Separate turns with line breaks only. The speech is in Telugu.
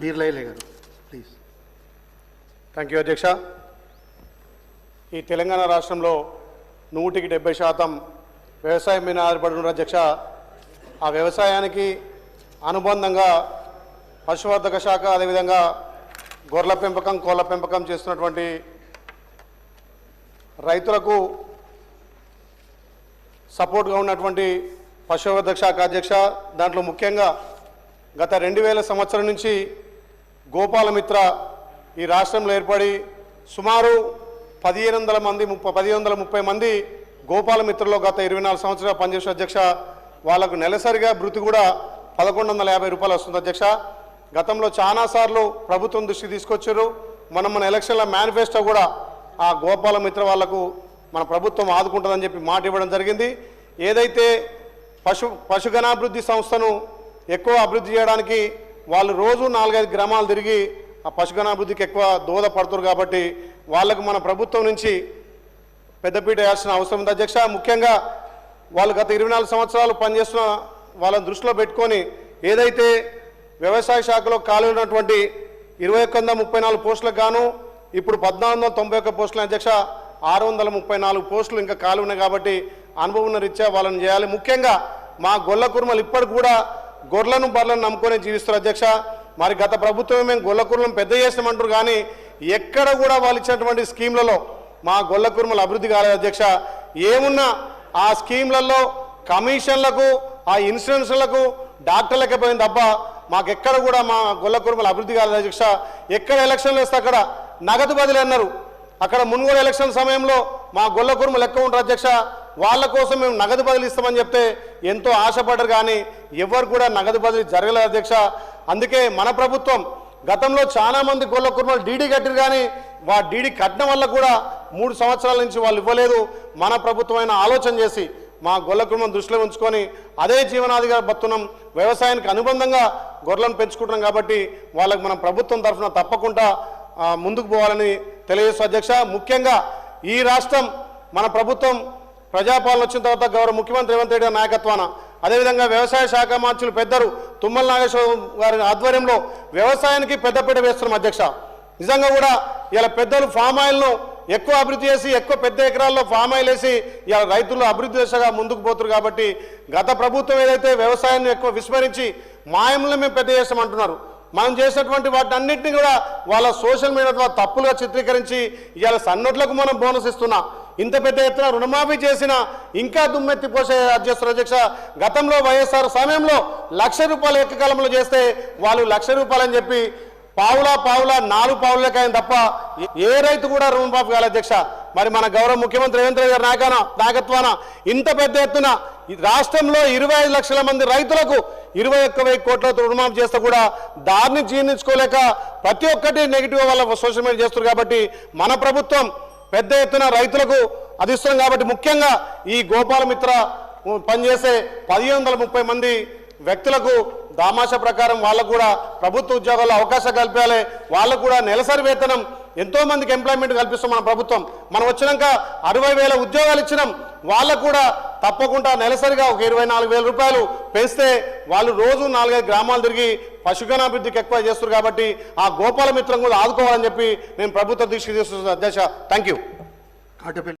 బీర్లైలే గారు ప్లీజ్
థ్యాంక్ యూ అధ్యక్ష. ఈ తెలంగాణ రాష్ట్రంలో నూటికి డెబ్బై శాతం వ్యవసాయం మీద ఆధారపడి ఉన్న అధ్యక్ష ఆ వ్యవసాయానికి అనుబంధంగా పశువర్ధక శాఖ అదేవిధంగా గొర్రెల పెంపకం కోళ్ళ పెంపకం చేస్తున్నటువంటి రైతులకు సపోర్ట్గా ఉన్నటువంటి పశువర్ధక శాఖ అధ్యక్ష దాంట్లో ముఖ్యంగా గత రెండు వేల సంవత్సరం నుంచి గోపాలమిత్ర ఈ రాష్ట్రంలో ఏర్పడి సుమారు పదిహేను వందల మంది ముప్పై పదిహేను వందల ముప్పై మంది గోపాలమిత్రలో గత ఇరవై నాలుగు సంవత్సరాల పనిచేసిన అధ్యక్ష. వాళ్ళకు నెలసరిగా భృతి కూడా పదకొండు వందల యాభై రూపాయలు వస్తుంది అధ్యక్ష. గతంలో చాలాసార్లు ప్రభుత్వం దృష్టికి తీసుకొచ్చారు. మనం మన ఎలక్షన్ల మేనిఫెస్టో కూడా ఆ గోపాలమిత్ర వాళ్ళకు మన ప్రభుత్వం ఆదుకుంటుందని చెప్పి మాట ఇవ్వడం జరిగింది. ఏదైతే పశు పశుగణాభివృద్ధి సంస్థను ఎక్కువ అభివృద్ధి చేయడానికి వాళ్ళు రోజు నాలుగైదు గ్రామాలు తిరిగి ఆ పశుగణాభివృద్ధికి ఎక్కువ దోహదపడుతున్నారు కాబట్టి వాళ్ళకు మన ప్రభుత్వం నుంచి పెద్దపీట వేయాల్సిన అవసరం ఉంది. అధ్యక్ష ముఖ్యంగా వాళ్ళు గత ఇరవై నాలుగు సంవత్సరాలు పనిచేస్తున్న వాళ్ళని దృష్టిలో పెట్టుకొని ఏదైతే వ్యవసాయ శాఖలో ఖాళీ ఉన్నటువంటి ఇరవై ఒక్క వందల ముప్పై నాలుగు పోస్టులకు గాను ఇప్పుడు పద్నాలుగు వందల తొంభై ఒక్క పోస్టుల అధ్యక్ష ఆరు వందల ముప్పై నాలుగు పోస్టులు ఇంకా ఖాళీ ఉన్నాయి కాబట్టి అనుభవం ఉన్న రీత్యా వాళ్ళని చేయాలి. ముఖ్యంగా మా గొల్ల కుర్మలు ఇప్పటికి కూడా గొర్రెలను బర్రెలను నమ్ముకొని జీవిస్తారు అధ్యక్ష మరి గత ప్రభుత్వం మేము గొల్ల పెద్ద చేసినామంటారు కానీ ఎక్కడ కూడా వాళ్ళు ఇచ్చినటువంటి స్కీమ్లలో మా గొల్లకూర్మలు అభివృద్ధి కాలేదు అధ్యక్ష. ఏమున్నా ఆ స్కీమ్లలో కమిషన్లకు ఆ ఇన్సూరెన్స్లకు డాక్టర్లకే పోయింది తప్ప మాకెక్కడ కూడా మా గొల్లకూర్మలు అభివృద్ధి కాలేదు అధ్యక్ష. ఎక్కడ ఎలక్షన్లు వేస్తే అక్కడ నగదు బదిలీ అన్నారు. అక్కడ మున్గోడు ఎలక్షన్ సమయంలో మా గొల్లకూర్మలు ఎక్కువ ఉంటారు అధ్యక్ష. వాళ్ళ కోసం మేము నగదు బదిలీ ఇస్తామని చెప్తే ఎంతో ఆశపడ్డారు కానీ ఎవరు కూడా నగదు బదిలీ జరగలేదు అధ్యక్ష. అందుకే మన ప్రభుత్వం గతంలో చాలా మంది గొల్ల కుర్మలు డీడీ కట్టిరు కానీ వా డీడీ కట్టడం వల్ల కూడా మూడు సంవత్సరాల నుంచి వాళ్ళు ఇవ్వలేదు. మన ప్రభుత్వమైన ఆలోచన చేసి మా గొల్ల కుటుంబం దృష్టిలో ఉంచుకొని అదే జీవనాధిగా బతున్నాం వ్యవసాయానికి అనుబంధంగా గొర్రెలను పెంచుకుంటున్నాం కాబట్టి వాళ్ళకి మనం ప్రభుత్వం తరఫున తప్పకుండా ముందుకు పోవాలని తెలియజేస్తూ అధ్యక్ష. ముఖ్యంగా ఈ రాష్ట్రం మన ప్రభుత్వం ప్రజాపాలన వచ్చిన తర్వాత గౌరవ ముఖ్యమంత్రి రేవంత్ రెడ్డి గారి నాయకత్వాన. అదేవిధంగా వ్యవసాయ శాఖ మంత్రులు పెద్దలు తుమ్మల నాగేశ్వర గారి ఆధ్వర్యంలో వ్యవసాయానికి పెద్దపీట వేస్తున్నాం అధ్యక్ష. నిజంగా కూడా ఇలా పెద్దలు ఫామ్ ఆయిల్ను ఎక్కువ అభివృద్ధి చేసి ఎక్కువ పెద్ద ఎకరాల్లో ఫామ్ ఆయిల్ వేసి ఇలా రైతులు అభివృద్ధి దిశగా ముందుకు పోతున్నారు కాబట్టి గత ప్రభుత్వం ఏదైతే వ్యవసాయాన్ని ఎక్కువ విస్మరించి మాయంలో మేము పెద్ద చేస్తామంటున్నారు మనం చేసినటువంటి వాటి అన్నింటినీ కూడా వాళ్ళ సోషల్ మీడియా ద్వారా తప్పులుగా చిత్రీకరించి ఇవాళ సన్నోట్లకు మనం బోనస్ ఇస్తున్నా. ఇంత పెద్ద ఎత్తున రుణమాఫీ చేసిన ఇంకా దుమ్మెత్తి పోసే అధ్యక్షుడు అధ్యక్ష గతంలో వైఎస్ఆర్ సమయంలో లక్ష రూపాయలు ఏకకాలంలో చేస్తే వాళ్ళు లక్ష రూపాయలు అని చెప్పి పావులా పావులా నాలుగు పావులకైంది తప్ప ఏ రైతు కూడా రుణమాఫీ కాలే అధ్యక్ష. మరి మన గౌరవ ముఖ్యమంత్రి రేవంత్ రెడ్డి గారి నాయకన నాయకత్వాన ఇంత పెద్ద ఎత్తున రాష్ట్రంలో ఇరవై ఐదు లక్షల మంది రైతులకు ఇరవై ఒక్క వెయ్యి కోట్లతో రుణమాఫీ చేస్తే కూడా దాన్ని జీర్ణించుకోలేక ప్రతి ఒక్కటి నెగిటివ్ వాళ్ళ సోషల్ మీడియా చేస్తారు కాబట్టి మన ప్రభుత్వం పెద్ద ఎత్తున రైతులకు అందిస్తున్నాం కాబట్టి ముఖ్యంగా ఈ గోపాలమిత్ర పనిచేసే పదిహేను వందల ముప్పై మంది వ్యక్తులకు దామాష ప్రకారం వాళ్ళకు కూడా ప్రభుత్వ ఉద్యోగాల్లో అవకాశం కల్పించాలి. వాళ్ళకు కూడా నెలసరి వేతనం ఎంతో మందికి ఎంప్లాయ్మెంట్ కల్పిస్తాం మన ప్రభుత్వం. మనం వచ్చినాక అరవై వేల ఉద్యోగాలు ఇచ్చినాం. వాళ్ళకు కూడా తప్పకుండా నెలసరిగా ఒక ఇరవై నాలుగు రూపాయలు పెంచితే వాళ్ళు రోజు నాలుగైదు గ్రామాలు తిరిగి పశుగణాభివృద్ధికి ఎక్కువ చేస్తారు కాబట్టి ఆ గోపాల మిత్రం కూడా ఆదుకోవాలని చెప్పి నేను ప్రభుత్వ దృష్టికి తీసుకుంటున్నాను అధ్యక్ష థ్యాంక్ యూ